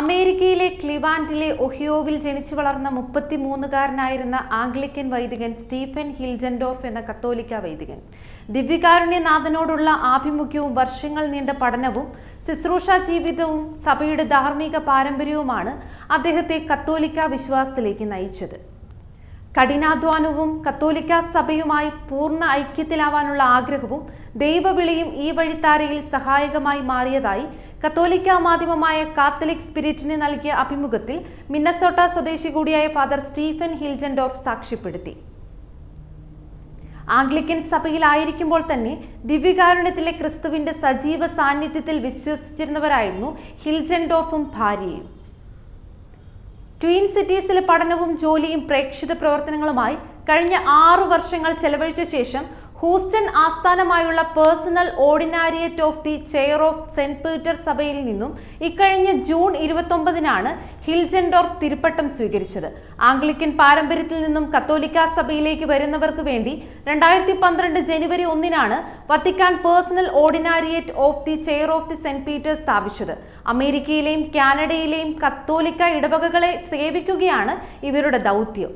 അമേരിക്കയിലെ ക്ലിവാൻഡിലെ ഒഹിയോവിൽ ജനിച്ചു വളർന്ന മുപ്പത്തിമൂന്നുകാരനായിരുന്ന ആംഗ്ലിക്കൻ വൈദികൻ സ്റ്റീഫൻ ഹിൽജൻഡോർഫ് എന്ന കത്തോലിക്ക വൈദികൻ. ദിവ്യകാരുണ്യനാഥനോടുള്ള ആഭിമുഖ്യവും വർഷങ്ങൾ നീണ്ട പഠനവും ശുശ്രൂഷ ജീവിതവും സഭയുടെ ധാർമ്മിക പാരമ്പര്യവുമാണ് അദ്ദേഹത്തെ കത്തോലിക്ക വിശ്വാസത്തിലേക്ക് നയിച്ചത്. കഠിനാധ്വാനവും കത്തോലിക്ക സഭയുമായി പൂർണ ഐക്യത്തിലാവാനുള്ള ആഗ്രഹവും ദൈവവിളിയും ഈ വഴിത്താരയിൽ സഹായകമായി മാറിയതായി കത്തോലിക്ക മാധ്യമമായ കാത്തലിക് സ്പിരിറ്റിന് നൽകിയ അഭിമുഖത്തിൽ മിന്നസോട്ട സ്വദേശി കൂടിയായ ഫാദർ സ്റ്റീഫൻ ഹിൽജൻഡോർഫ് സാക്ഷ്യപ്പെടുത്തി. ആംഗ്ലിക്കൻ സഭയിലായിരിക്കുമ്പോൾ തന്നെ ദിവ്യകാരുണ്യത്തിലെ ക്രിസ്തുവിന്റെ സജീവ സാന്നിധ്യത്തിൽ വിശ്വസിച്ചിരുന്നവരായിരുന്നു ഹിൽജൻഡോഫും ഭാര്യയും. ട്വീൻ സിറ്റീസിലെ പഠനവും ജോലിയും പ്രേക്ഷിത പ്രവർത്തനങ്ങളുമായി കഴിഞ്ഞ ആറു വർഷങ്ങൾ ചെലവഴിച്ച ശേഷം ഹൂസ്റ്റൺ ആസ്ഥാനമായുള്ള personal ordinariate of the chair of Saint Peter സഭയിൽ നിന്നും ഇക്കഴിഞ്ഞ ജൂൺ ഇരുപത്തൊമ്പതിനാണ് ഹിൽജൻഡോർഫ് തിരുപ്പട്ടം സ്വീകരിച്ചത്. ആംഗ്ലിക്കൻ പാരമ്പര്യത്തിൽ നിന്നും കത്തോലിക്ക സഭയിലേക്ക് വരുന്നവർക്ക് വേണ്ടി രണ്ടായിരത്തി പന്ത്രണ്ട് ജനുവരി ഒന്നിനാണ് Vatican personal ordinariate of the chair of the Saint Peter's സ്ഥാപിച്ചത്. അമേരിക്കയിലെയും കാനഡയിലെയും കത്തോലിക്ക ഇടവകകളെ സേവിക്കുകയാണ് ഇവരുടെ ദൗത്യം.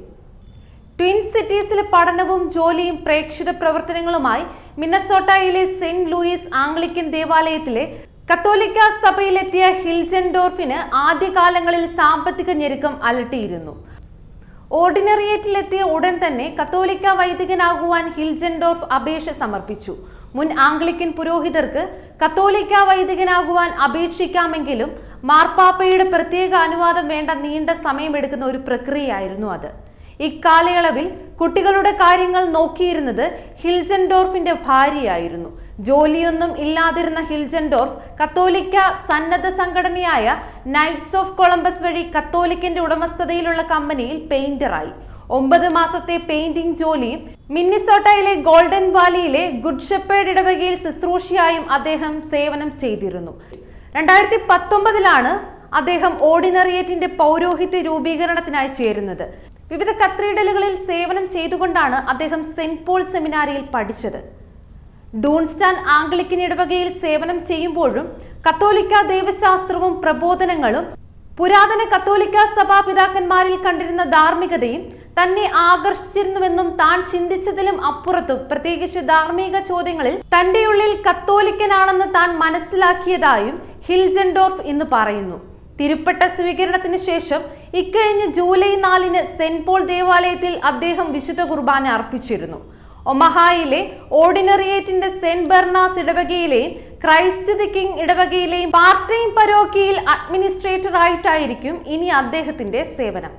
ട്വിൻ സിറ്റീസിലെ പഠനവും ജോലിയും പ്രേക്ഷിത പ്രവർത്തനങ്ങളുമായി മിന്നസോട്ടയിലെ സെന്റ് ലൂയിസ് ആംഗ്ലിക്കൻ ദേവാലയത്തിലെ കത്തോലിക്ക സഭയിലെത്തിയ ഹിൽജൻഡോർഫിന് ആദ്യകാലങ്ങളിൽ സാമ്പത്തിക ഞെരുക്കം അലട്ടിയിരുന്നു. ഓർഡിനറിയേറ്റിലെത്തിയ ഉടൻ തന്നെ കത്തോലിക്ക വൈദികനാകുവാൻ ഹിൽജൻഡോർഫ് അപേക്ഷ സമർപ്പിച്ചു. മുൻ ആംഗ്ലിക്കൻ പുരോഹിതർക്ക് കത്തോലിക്ക വൈദികനാകുവാൻ അപേക്ഷിക്കാമെങ്കിലും മാർപ്പാപ്പയുടെ പ്രത്യേക അനുവാദം വേണ്ട നീണ്ട സമയമെടുക്കുന്ന ഒരു പ്രക്രിയയായിരുന്നു അത്. ഇക്കാലയളവിൽ കുട്ടികളുടെ കാര്യങ്ങൾ നോക്കിയിരുന്നത് ഹിൽജൻഡോർഫിന്റെ ഭാര്യയായിരുന്നു. ജോലിയൊന്നും ഇല്ലാതിരുന്ന ഹിൽജൻഡോർഫ് കത്തോലിക്ക സന്നദ്ധ സംഘടനയായ നൈറ്റ്സ് ഓഫ് കൊളംബസ് വഴി കത്തോലിക്കന്റെ ഉടമസ്ഥതയിലുള്ള കമ്പനിയിൽ പെയിന്ററായി. ഒമ്പത് മാസത്തെ പെയിന്റിംഗ് ജോലിയും മിന്നിസോട്ടയിലെ ഗോൾഡൻ വാലിയിലെ ഗുഡ് ഷെപ്പേഡ് ഇടവകയിൽ ശുശ്രൂഷയായും അദ്ദേഹം സേവനം ചെയ്തിരുന്നു. രണ്ടായിരത്തി പത്തൊമ്പതിലാണ് അദ്ദേഹം ഓർഡിനറിയേറ്റിന്റെ പൗരോഹിത്യ രൂപീകരണത്തിനായി ചേരുന്നത്. വിവിധ കത്രീഡലുകളിൽ സേവനം ചെയ്തുകൊണ്ടാണ് അദ്ദേഹം സെന്റ് പോൾ സെമിനാരിയിൽ പഠിച്ചത്. ഡൂൺസ്റ്റാൻ ആംഗ്ലിക്കൻ ഇടവകയിൽ സേവനം ചെയ്യുമ്പോഴും കത്തോലിക്ക ദൈവശാസ്ത്രവും പ്രബോധനങ്ങളും പുരാതന കത്തോലിക്ക സഭാപിതാക്കന്മാരിൽ കണ്ടിരുന്ന ധാർമ്മികതയും തന്നെ ആകർഷിച്ചിരുന്നുവെന്നും താൻ ചിന്തിച്ചതിലും അപ്പുറത്തും പ്രത്യേകിച്ച് ധാർമ്മിക ചോദ്യങ്ങളിൽ തന്റെ ഉള്ളിൽ കത്തോലിക്കനാണെന്ന് താൻ മനസ്സിലാക്കിയതായും ഹിൽജൻഡോർഫ് എന്ന് പറയുന്നു. തിരുപ്പട്ട സ്വീകരണത്തിന് ശേഷം ഇക്കഴിഞ്ഞ ജൂലൈ നാലിന് സെന്റ് പോൾ ദേവാലയത്തിൽ അദ്ദേഹം വിശുദ്ധ കുർബാന അർപ്പിച്ചിരുന്നു. ഒമഹായിലെ ഓർഡിനറിയേറ്റിന്റെ സെന്റ് ബെർണാസ് ഇടവകയിലെയും ക്രൈസ്റ്റ് ദി കിങ് ഇടവകയിലെയും പാർട്ട് ടൈം പരോക്കിയിൽ അഡ്മിനിസ്ട്രേറ്റർ ആയിട്ടായിരിക്കും ഇനി അദ്ദേഹത്തിന്റെ സേവനം.